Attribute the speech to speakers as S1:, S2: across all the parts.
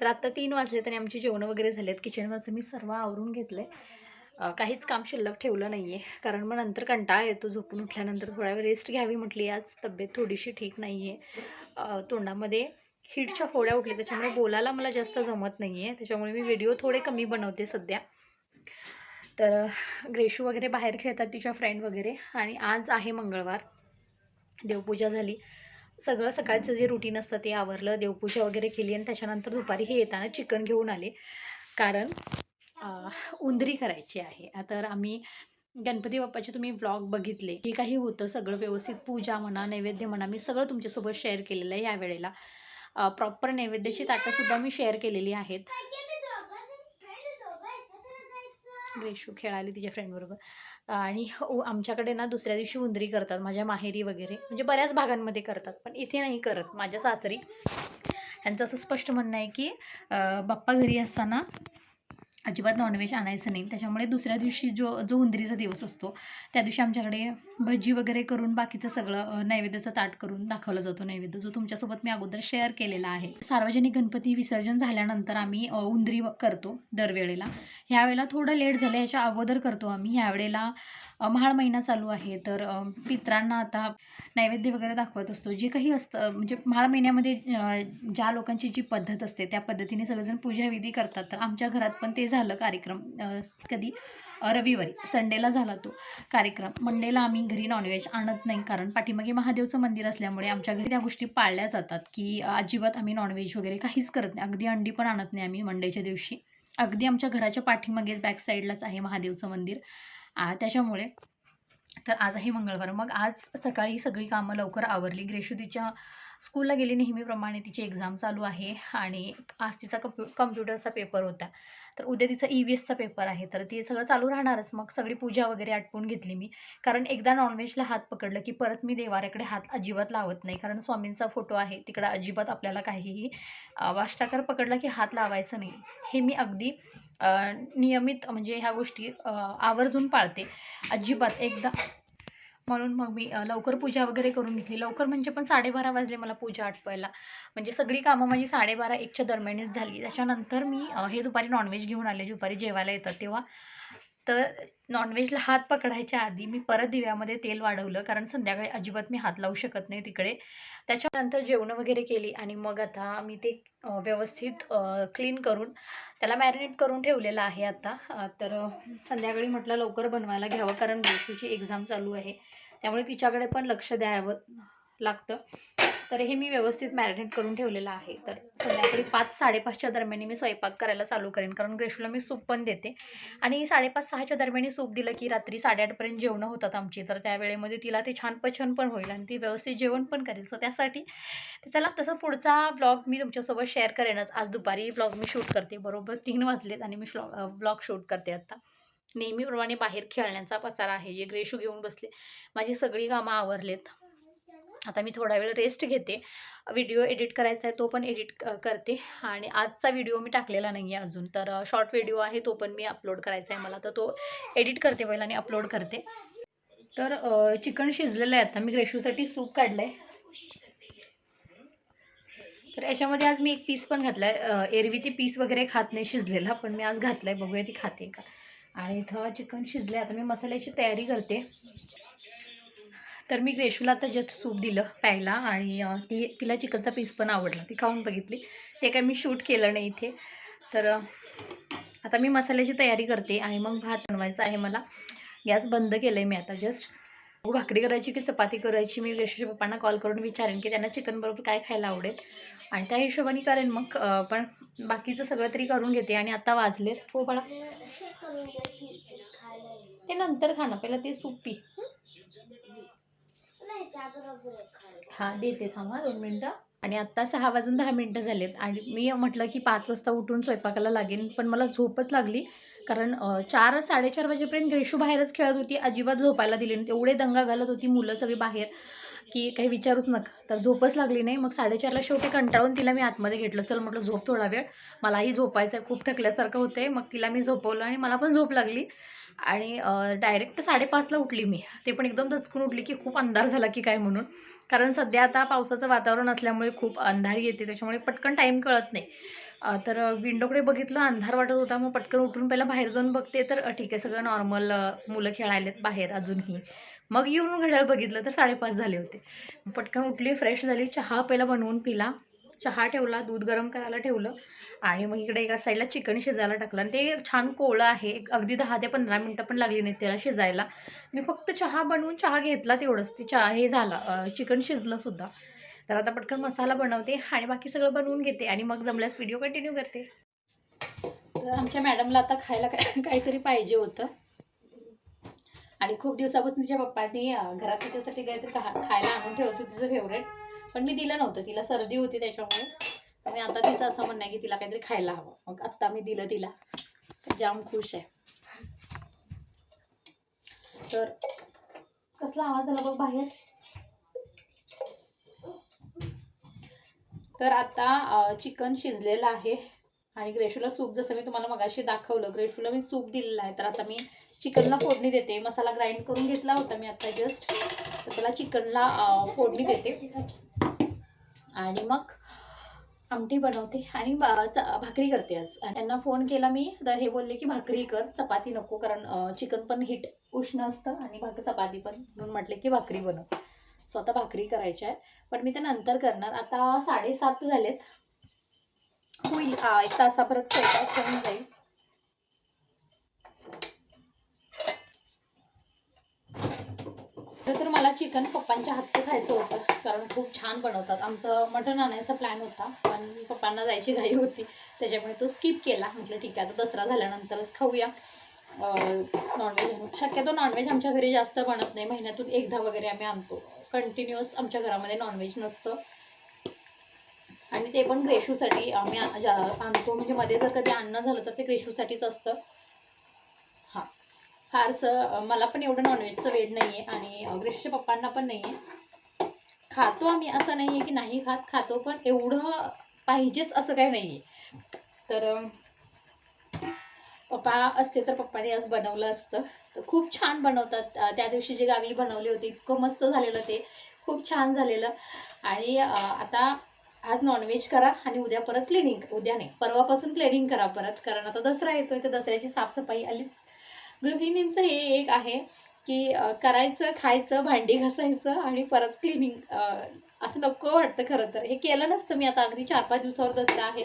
S1: तर आत्ता तीन वाजले तरी आमची जेवणं वगैरे झालेत. किचनवरचं मी सर्व आवरून घेतलं आहे काहीच काम शिल्लक ठेवलं नाही आहे कारण मग नंतर कंटाळा येतो. झोपून उठल्यानंतर थोडा वेळ रेस्ट घ्यावी म्हटली. आज तब्येत थोडीशी ठीक नाही आहे तोंडामध्ये हिटच्या फोड्या उठल्या. त्याच्यामुळे बोलायला मला जास्त जमत नाही आहे त्याच्यामुळे मी व्हिडिओ थोडे कमी बनवते सध्या. तर ग्रेशू वगैरे बाहेर खेळतात तिच्या फ्रेंड वगैरे. आणि आज आहे मंगळवार. देवपूजा झाली. सगळं सकाळचं जे रुटीन असतं ते आवरलं देवपूजा वगैरे केली आणि त्याच्यानंतर दुपारी हे येताना चिकन घेऊन आले. कारण उंदरी करायची आहे. तर आम्ही गणपती बाप्पाचे तुम्ही ब्लॉग बघितले. जे काही होतं सगळं व्यवस्थित पूजा म्हणा नैवेद्य म्हणा मी सगळं तुमच्यासोबत शेअर केलेलं आहे यावेळेला. प्रॉपर नैवेद्याची ताटंसुद्धा मी शेअर केलेली आहेत. ग्रेशू खेळाली तिच्या फ्रेंडबरोबर आणि उ- आमच्याकडे ना दुसऱ्या दिवशी उंदरी करतात माझ्या माहेरी वगैरे. म्हणजे बऱ्याच भागांमध्ये करतात पण इथे नाही करत माझ्या सासरी. यांचं असं स्पष्ट म्हणणं आहे की बाप्पा घरी असताना अजिबात नॉनव्हेज आणायचं नाही. त्याच्यामुळे दुसऱ्या दिवशी जो जो उंदरीचा दिवस असतो त्या दिवशी आमच्याकडे भजी वगैरे करून बाकीचं सगळं नैवेद्याचं ताट करून दाखवलं जातो नैवेद्य जो तुमच्यासोबत मी अगोदर शेअर केलेला आहे. सार्वजनिक गणपती विसर्जन झाल्यानंतर आम्ही उंदरी व- करतो दरवेळेला. ह्यावेळेला थोडं लेट झालं ह्याच्या अगोदर करतो आम्ही. ह्यावेळेला महाळ महिना चालू आहे. तर पित्रांना आता नैवेद्य वगैरे दाखवत असतो. जे काही असतं म्हणजे महाळ महिन्यामध्ये ज्या लोकांची जी पद्धत असते त्या पद्धतीने सगळेजण पूजाविधी करतात. तर आमच्या घरात पण ते झालं कार्यक्रम कधी? रविवारी. संडेला झाला तो कार्यक्रम. मंडेला आम्ही घरी नॉनव्हेज आणत नाही कारण पाठीमागे महादेवचं मंदिर असल्यामुळे आमच्या घरी त्या गोष्टी पाळल्या जातात की अजिबात आम्ही नॉनव्हेज वगैरे काहीच करत नाही. अगदी अंडी पण आणत नाही आम्ही मंडेच्या दिवशी. अगदी आमच्या घराच्या पाठीमागेच बॅक साईडलाच आहे महादेवचं मंदिर. त्याच्यामुळे. तर आज आहे मंगळवार. मग आज सकाळी सगळी कामं लवकर आवरली. ग्रेशुदीच्या तिच्या स्कूलला गेली नेहमीप्रमाणे तिची एक्झाम चालू आहे आणि आज तिचा कम्प्यु कम्प्युटरचा पेपर होता. तर उद्या तिचा ई व्ही एसचा पेपर आहे. तर ती सगळं चालू राहणारच. मग सगळी पूजा वगैरे आटपून घेतली मी. कारण एकदा नॉनव्हेजला हात पकडलं की परत मी देवाऱ्याकडे हात अजिबात लावत नाही. कारण स्वामींचा फोटो आहे. तिकडं अजिबात आपल्याला काहीही वाष्टाकार पकडला की हात लावायचं नाही. हे मी अगदी नियमित म्हणजे ह्या गोष्टी आवर्जून पाळते. अजिबात एकदा म्हणून मग मी लवकर पूजा वगैरे करून घेतली. लवकर म्हणजे पण साडेबारा वाजले मला पूजा आटपायला. म्हणजे सगळी कामं माझी साडेबारा एकच्या दरम्यानच झाली. त्याच्यानंतर मी हे दुपारी नॉनव्हेज घेऊन आले. दुपारी जेवायला येतात तेव्हा. तर नॉनव्हेजला हात पकडायच्या आधी मी परत दिव्यामध्ये तेल वाढवलं कारण संध्याकाळी अजिबात मी हात लावू शकत नाही तिकडे. त्याच्यानंतर जेवणं वगैरे केली आणि मग आता मी ते व्यवस्थित क्लीन करून त्याला मॅरिनेट करून ठेवलेलं आहे आता. तर संध्याकाळी म्हटलं लवकर बनवायला घ्यावं कारण बेसूची एक्झाम चालू आहे. त्यामुळे तिच्याकडे पण लक्ष द्यावं लागतं. तर हे मी व्यवस्थित मॅरिनेट करून ठेवलेलं आहे. तर संध्याकाळी पाच साडेपाचच्या दरम्यान मी स्वयंपाक करायला चालू करेन. कारण ग्रेशूला मी सूप पण देते. आणि साडेपाच सहाच्या दरम्यान सूप दिलं की रात्री साडेआठपर्यंत जेवणं होतात आमची. तर त्यावेळेमध्ये तिला ते छान पचन पण होईल आणि ती व्यवस्थित जेवण पण करेल. सो त्यासाठी चला तसं पुढचा ब्लॉग मी तुमच्यासोबत शेअर करेनच. आज दुपारी ब्लॉग मी शूट करते. बरोबर तीन वाजलेत आणि मी श्लॉ ब्लॉग शूट करते आत्ता नेहमीप्रमाणे बाहेर खेळण्याचा पसारा आहे. जे ग्रेशू घेऊन बसले माझी सगळी कामं आवरलेत. आता मी थोडा वेळ रेस्ट घेते. व्हिडिओ एडिट करायचा आहे तो पण एडिट करते. आणि आजचा व्हिडिओ मी टाकलेला नाही आहे अजून. तर शॉर्ट व्हिडिओ आहे तो पण मी अपलोड करायचा आहे मला. तर तो एडिट करते पहिला आणि अपलोड करते. तर चिकन शिजलेलं आहे आता. मी ग्रेशूसाठी सूप काढलं आहे तर याच्यामध्ये आज मी एक पीस पण घातला आहे एरवी ती पीस वगैरे खात नाही शिजलेला पण मी आज घातला आहे बघूया ती खाते का? आणि इथं चिकन शिजलं आता मी मसाल्याची तयारी करते. तर मी रेशूला आता जस्ट सूप दिलं प्यायला आणि ती तिला चिकनचा पीस पण आवडला. ती खाऊन बघितली. ते काय मी शूट केलं नाही इथे. तर आता मी मसाल्याची तयारी करते आणि मग भात बनवायचा आहे मला. गॅस बंद केलं आहे मी आता जस्ट भाकरी करायची की चपाती करायची? मी रेशूच्या पप्पांना कॉल करून विचारेन की त्यांना चिकन बरोबर काय खायला आवडेल. आणि त्या हिशोबाने करेन मग पण बाकीचं सगळं तरी करून घेते आणि आता वाजले हो बाळा. ते नंतर खाणं पहिलं ते सूप पी. हां देते थांबा दोन मिनटं. आणि आत्ता सहा वाजून दहा मिनटं झालेत. आणि मी म्हटलं की पाच वाजता उठून स्वयंपाकाला लागेल पण मला झोपच लागली. कारण चार साडेचार वाजेपर्यंत ग्रेशू बाहेरच खेळत होती अजिबात झोपायला दिली नाही एवढे दंगा घालत होती मुलं सगळी बाहेर की काही विचारूच नका. तर झोपच लागली नाही. मग साडेचारला शेवटी कंटाळून तिला मी आतमध्ये घेतलं. चल म्हटलं झोप थोडा वेळ. मलाही झोपायचं आहे खूप थकल्यासारखं होते मग तिला मी झोपवलं आणि मला पण झोप लागली. आणि डायरेक्ट साडेपाचला उठली मी. ते पण एकदम दचकून उठली की खूप अंधार झाला की काय म्हणून. कारण सध्या आता पावसाचं वातावरण असल्यामुळे खूप अंधार येते त्याच्यामुळे पटकन टाईम कळत नाही. तर विंडोकडे बघितलं अंधार वाटत होता. मग पटकन उठून पहिला बाहेर जाऊन बघते तर ठीक आहे सगळं नॉर्मल मुलं खेळायलेत बाहेर अजूनही. मग येऊन घड्याळ बघितलं तर साडेपाच झाले होते. पटकन उठली फ्रेश झाली चहा पहिला बनवून पिला. चहा ठेवला दूध गरम करायला ठेवलं आणि मग इकडे एका साईडला चिकन शिजायला टाकलं. आणि ते छान कोळं आहे अगदी दहा ते पंधरा मिनटं पण लागली नाहीत त्याला शिजायला. मी फक्त चहा बनवून चहा घेतला तेवढंच. ते चहा हे झालं चिकन शिजलं सुद्धा. तर आता पटकन मसाला बनवते आणि बाकी सगळं बनवून घेते आणि मग जमल्यास व्हिडिओ कंटिन्यू करते. तर आमच्या मॅडमला आता खायला काय काहीतरी पाहिजे होतं. आणि खूप दिवसापासून तिच्या पप्पांनी घरात तिच्यासाठी काहीतरी खा खायला आणून ठेवत होतं तिचं फेवरेट पण मी दिलं नव्हतं. तिला सर्दी होती त्याच्यामुळे. आणि आता तिचं असं म्हणणं आहे की तिला काहीतरी खायला हवं. मग आत्ता मी दिलं तिला. जाम खुश आहे. तर कसला आवाज आला बघ बाहेर? तर आता चिकन शिजलेलं आहे. आणि ग्रेशूला सूप जसं मी तुम्हाला मगाशी दाखवलं ग्रेशूला मी सूप दिलेलं आहे. तर आता मी चिकनला फोडणी देते. मसाला ग्राइंड करून घेतला होता मी आता जस्ट. तर त्याला चिकनला फोडणी देते. आणि मग आमटी बनवते आणि बा- भाकरी करते आज. आणि त्यांना फोन केला मी तर हे बोलले की भाकरी कर चपाती नको कारण चिकन पण हीट उष्ण असतं आणि भाक चपाती पण. म्हणून म्हटले की भाकरी बनव. सो आता भाकरी करायच्या आहे पण मी ते नंतर करणार. आता साडेसात झालेत. होईल एक तासाभरच स्वयंपाक होऊन जाईल. तर मला चिकन पप्पांच्या हातचं खायचं होतं कारण खूप छान बनवतात. आमचं मटण आणायचा प्लॅन होता पण पप्पांना जायची घाई होती. त्याच्यामुळे तो स्किप केला. म्हटलं ठीक आहे आता दसरा झाल्यानंतरच खाऊया. नॉनव्हेज शक्यतो नॉनव्हेज आमच्या घरी जास्त बनत नाही. महिन्यातून एकदा वगैरे आम्ही आणतो. कंटिन्युअस आमच्या घरामध्ये नॉनव्हेज नसतं. आणि ते पण ग्रेशूसाठी आम्ही जा- आणतो. म्हणजे मध्ये जर कधी आणणं झालं तर ते ग्रेशूसाठीच असतं. फारसं मला पण एवढं नॉनव्हेजचं वेड नाही आहे आणि ग्रेशच्या पप्पांना पण नाही आहे खातो आम्ही असं नाही आहे की नाही खात खातो पण एवढं पाहिजेच असं काही नाही आहे तर पप्पा असते तर पप्पाने आज बनवलं असतं. तर खूप छान बनवतात. त्या दिवशी जे गावी बनवले होते इतकं मस्त झालेलं ते. खूप छान झालेलं. आणि आता आज नॉनव्हेज करा आणि उद्या परत क्लिनिंग उद्या नाही. परवापासून क्लिनिंग करा परत कारण आता दसरा येतोय तर दसऱ्याची साफसफाई आलीच. गृहिणींचं हे एक आहे की करायचं खायचं भांडी घासायचं आणि परत क्लिनिंग असं नको वाटतं खरं तर. हे केलं नसतं मी आता अगदी चार पाच दिवसावर दसरा आहे.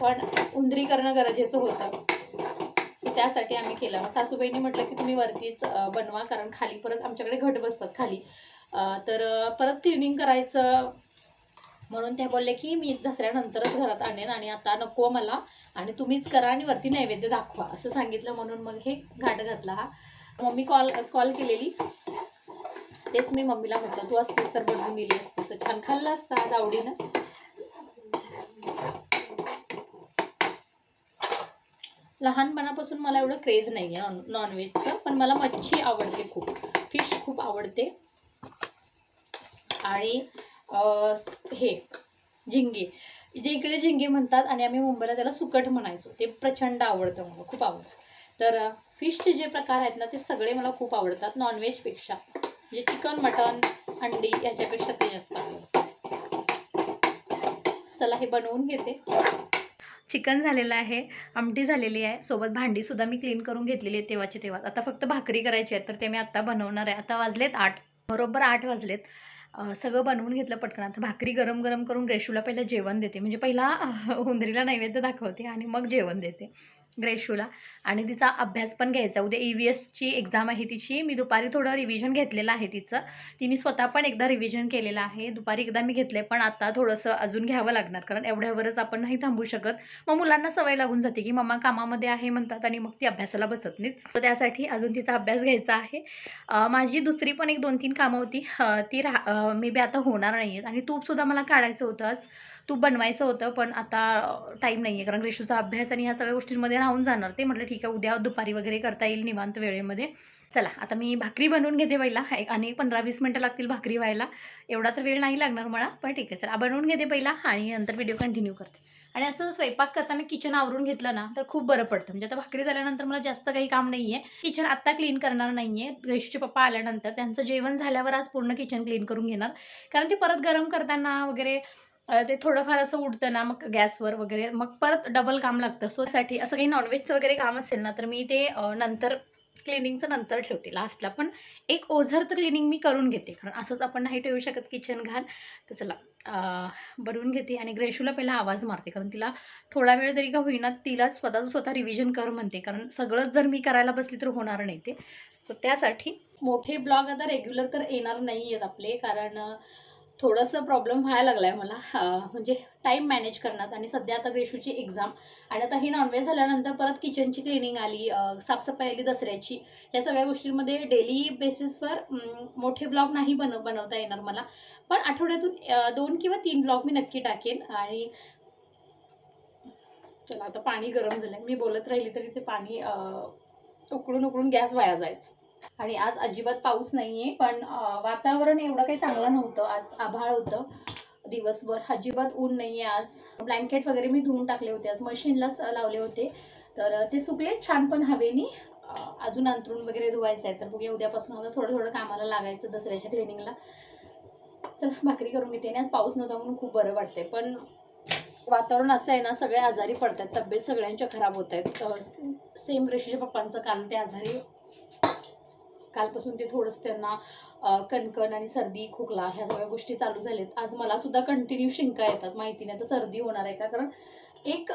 S1: पण उंदरी करणं गरजेचं होतं. सो त्यासाठी आम्ही केलं. मग सासूबाईंनी म्हटलं की तुम्ही वरतीच बनवा कारण खाली परत आमच्याकडे घट बसतात खाली. तर परत क्लिनिंग करायचं म्हणून त्या बोलले की मी दसऱ्यानंतरच घरात आणेन आणि आता नको मला आणि तुम्हीच करा आणि वरती नैवेद्य दाखवा. असं सांगितलं म्हणून मग हे घाट घातला हा. मम्मी कॉल कॉल केलेली. तेच मी मम्मीला म्हटलं तू असतेस तर बनवून दिली असतेस. छान खाल्लं असतं आज आवडीनं. लहानपणापासून मला एवढं क्रेज नाही आहे नॉन नॉनव्हेजचं पण मला मच्छी आवडते खूप. फिश खूप आवडते. आणि हे झिंगे. जे इकडे झिंगे म्हणतात आणि आम्ही मुंबईला त्याला सुकट म्हणायचो. ते प्रचंड आवडतं मला खूप आवडतं. तर फिशचे जे प्रकार आहेत ना ते सगळे मला खूप आवडतात. नॉनव्हेजपेक्षा म्हणजे चिकन मटन अंडी याच्यापेक्षा ते जास्त चला हे बनवून घेते. चिकन झालेलं आहे आमटी झालेली आहे. सोबत भांडीसुद्धा मी क्लीन करून घेतलेली आहे तेव्हाची. तेव्हा आता फक्त भाकरी करायची आहे तर ते मी आत्ता बनवणार आहे. आता वाजलेत आठ. बरोबर आठ वाजलेत. सगळं बनवून घेतलं पटकन. आता भाकरी गरम गरम करून ग्रेशूला पहिलं जेवण देते. म्हणजे पहिला उंदरीला नैवेद्य दाखवते आणि मग जेवण देते. ग्रेशूला. आणि तिचा अभ्यास पण घ्यायचा. उद्या ई व्ही एसची एक्झाम आहे तिची. मी दुपारी थोडं रिव्हिजन घेतलेलं आहे तिचं. तिने स्वतः पण एकदा रिव्हिजन केलेलं आहे. दुपारी एकदा मी घेतले पण आता थोडंसं अजून घ्यावं लागणार. कारण एवढ्यावरच आपण नाही थांबू शकत. मग मुलांना सवय लागून जाते की मम्मा कामामध्ये आहे म्हणतात आणि मग ती अभ्यासाला बसत नाहीत. तर त्यासाठी अजून तिचा अभ्यास घ्यायचा आहे. माझी दुसरी पण एक दोन तीन कामं होती. ती राहा मे बी आता होणार नाही आहेत आणि तूपसुद्धा मला काढायचं होतं आज तूप बनवायचं होतं पण आता टाईम नाही आहे कारण रेशूचा अभ्यास आणि ह्या सगळ्या गोष्टींमध्ये राहून जाणार. ते म्हटलं ठीक आहे उद्या दुपारी वगैरे करता येईल निवांत वेळेमध्ये. चला आता मी भाकरी बनवून घेते पहिला. आणि पंधरा वीस मिनटं लागतील भाकरी व्हायला. एवढा तर वेळ नाही लागणार मला पण ठीक आहे चला बनवून घेते पहिला. आणि नंतर व्हिडिओ कंटिन्यू करते. आणि असं स्वयंपाक करताना किचन आवरून घेतलं ना तर खूप बरं पडतं. म्हणजे आता भाकरी झाल्यानंतर मला जास्त काही काम नाही आहे किचन आत्ता क्लीन करणार नाही आहे रेशूचे पप्पा आल्यानंतर त्यांचं जेवण झाल्यावर आज पूर्ण किचन क्लीन करून घेणार. कारण ते परत गरम करताना वगैरे ते थोडंफार असं उडतं ना मग गॅसवर वगैरे मग परत डबल काम लागतं. सो साठी असं काही नॉनव्हेजचं वगैरे काम असेल ना तर मी ते नंतर क्लिनिंगचं नंतर ठेवते लास्टला पण एक ओझर तर क्लिनिंग मी करून घेते कारण असंच आपण नाही ठेवू शकत किचन घाल तर चला बनवून घेते आणि ग्रेशूला पहिला आवाज मारते कारण तिला थोडा वेळ तरी का होईना तिला स्वतःचं स्वतः रिव्हिजन कर म्हणते कारण सगळंच जर मी करायला बसली तर होणार नाही ते. सो त्यासाठी मोठे ब्लॉग आता रेग्युलर तर येणार नाही आहेत आपले कारण थोडंसं प्रॉब्लेम व्हायला लागला आहे मला म्हणजे टाईम मॅनेज करण्यात आणि सध्या आता ग्रेशूची एक्झाम आणि आता ही नॉनव्हेज झाल्यानंतर परत किचनची क्लिनिंग आली साफसफाई आली दसऱ्याची या सगळ्या गोष्टींमध्ये डेली बेसिसवर मोठे ब्लॉग नाही बनव बनवता येणार मला. पण आठवड्यातून दोन किंवा तीन ब्लॉग मी नक्की टाकेन आणि चला आता पाणी गरम झालं मी बोलत राहिली तरी ते पाणी उकळून उकळून गॅस वाया जायचं. आणि आज अजिबात पाऊस नाही आहे पण वातावरण एवढं काही चांगलं नव्हतं. आज आभाळ होतं. दिवसभर अजिबात ऊन नाही आहे आज. ब्लँकेट वगैरे मी धुवून टाकले होते. आज मशीनलाच लावले होते. तर ते सुकले छान पण हवेनी. अजून अंतरून वगैरे धुवायचं आहे. तर बघूया उद्यापासून आता थोडं थोडं कामाला लागायचं दसऱ्याच्या क्लिनिंगला चला भाकरी करून घेते. आणि आज पाऊस नव्हता म्हणून खूप बरं वाटतंय. पण वातावरण असं आहे ना सगळे आजारी पडतात तब्येत सगळ्यांच्या खराब होत आहेत सेम रेशीच्या पप्पांचं कारण ते आजारी कालपासून ते थोडंसं त्यांना कणकण आणि सर्दी खोकला ह्या सगळ्या गोष्टी चालू झाल्यात. आज मला सुद्धा कंटिन्यू शिंका येतात माहिती नाही तर सर्दी होणार आहे का? कारण एक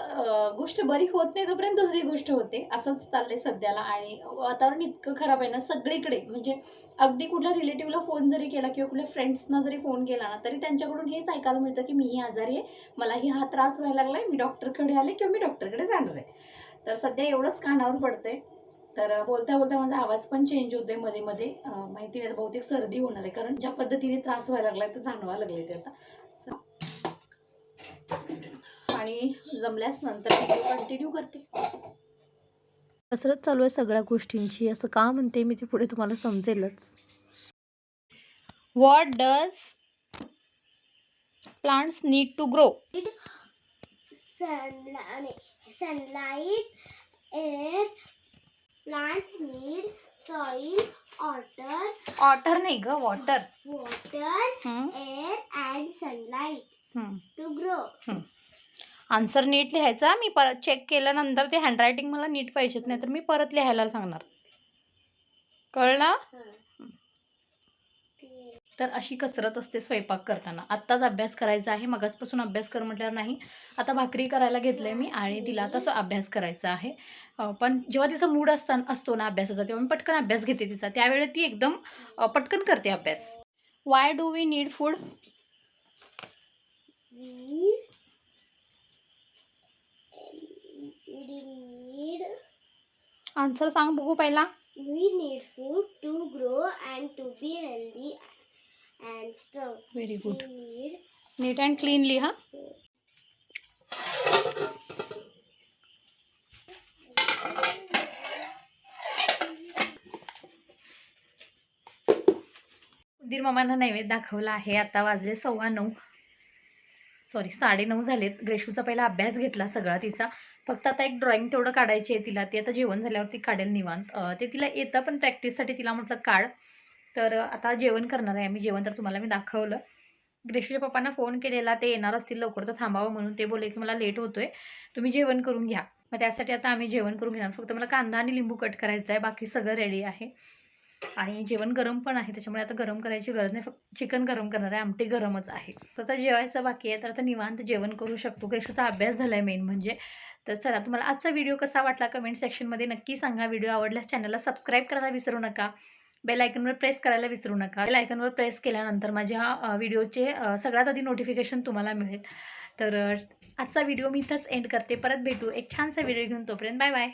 S1: गोष्ट बरी होत नाही तोपर्यंत दुसरी गोष्ट होते. असंच चाललंय सध्याला आणि वातावरण इतकं खराब आहे ना सगळीकडे. म्हणजे अगदी कुठल्या रिलेटिव्हला फोन जरी केला किंवा कुठल्या फ्रेंड्सना जरी फोन केला ना तरी त्यांच्याकडून हेच ऐकायला मिळतं की मीही आजारी आहे मलाही हा त्रास व्हायला लागलाय मी डॉक्टरकडे आले किंवा मी डॉक्टरकडे जाणार आहे. तर सध्या एवढंच कानावर पडतंय. तर बोलता बोलता माझा आवाज पण चेंज होतोयमध्ये मध्ये. माहिती नाही बहुतेक सर्दी होणार आहे. कारण ज्या पद्धतीने त्रास व्हायला लागलाय तर जाणवायला लागले ते आता. आणि जमल्यास नंतर कंटिन्यू करते. कसरत चालू आहे सगळ्या गोष्टींची. असं का म्हणते मी ते पुढे तुम्हाला समजेलच. What does plants need to grow
S2: sunlight, air. Plants need soil, water,
S1: water नाही ग water
S2: water, air, and sunlight to grow.
S1: Answer नीट लिहायचा मी परत चेक केल्यानंतर ते हँडरायटिंग मला नीट पाहिजेत नाही तर मी परत लिहायला सांगणार. कळलं? तर अशी कसरत असते स्वयंपाक करताना. आत्ताच अभ्यास करायचा आहे मगाचपासून अभ्यास कर म्हटल्यावर नाही. आता भाकरी करायला घेतलंय मी आणि तिला आता सो अभ्यास करायचा आहे. पण जेव्हा तिचा मूड असताना असतो ना अभ्यासाचा तेव्हा मी पटकन अभ्यास घेते तिचा. त्यावेळी ती एकदम पटकन करते अभ्यास. Why do we need food answer सांग बघू पहिला.
S2: We need food to grow and to be healthy and strong.
S1: Very good neat and clean लिहा उदीर मामांना नैवेद्य दाखवला आहे. आता वाजले सव्वा नऊ. सॉरी साडे नऊ झालेत. ग्रेशूचा पहिला अभ्यास घेतला सगळा तिचा. फक्त आता एक ड्रॉइंग तेवढं काढायची आहे तिला. ती आता जेवण झाल्यावरती काढेल निवांत. ते तिला येतं पण प्रॅक्टिससाठी तिला म्हटलं काढ. तर आता जेवण करणार आहे आम्ही. जेवण तर तुम्हाला मी दाखवलं. ग्रेशूच्या पप्पांना फोन केलेला ते येणार असतील लवकर तर थांबावं म्हणून. ते बोलले की मला लेट होतोय. तुम्ही जेवण करून घ्या. मग त्यासाठी आता आम्ही जेवण करून घेणार. फक्त मला कांदा आणि लिंबू कट करायचा आहे. बाकी सगळं रेडी आहे. आणि जेवण गरम पण आहे. त्याच्यामुळे आता गरम करायची गरज नाही. फक्त चिकन गरम करणार आहे. आमटी गरमच आहे. तर आता जेवायचं बाकी आहे. तर आता निवांत जेवण करू शकतो. ग्रेशूचा अभ्यास झाला आहे मेन म्हणजे. तर चला तुम्हाला आजचा व्हिडिओ कसा वाटला कमेंट सेक्शनमध्ये नक्की सांगा. व्हिडिओ आवडल्यास चॅनलला सबस्क्राईब करायला विसरू नका. बेल आयकनवर प्रेस करायला विसरू नका. बेल आयकनवर प्रेस केल्यानंतर माझ्या व्हिडिओचे सगळ्यात आधी नोटिफिकेशन तुम्हाला मिळेल. तर आजचा व्हिडिओ मी इथंच एंड करते. परत भेटू. एक छानसा व्हिडिओ घेऊन तोपर्यंत बाय बाय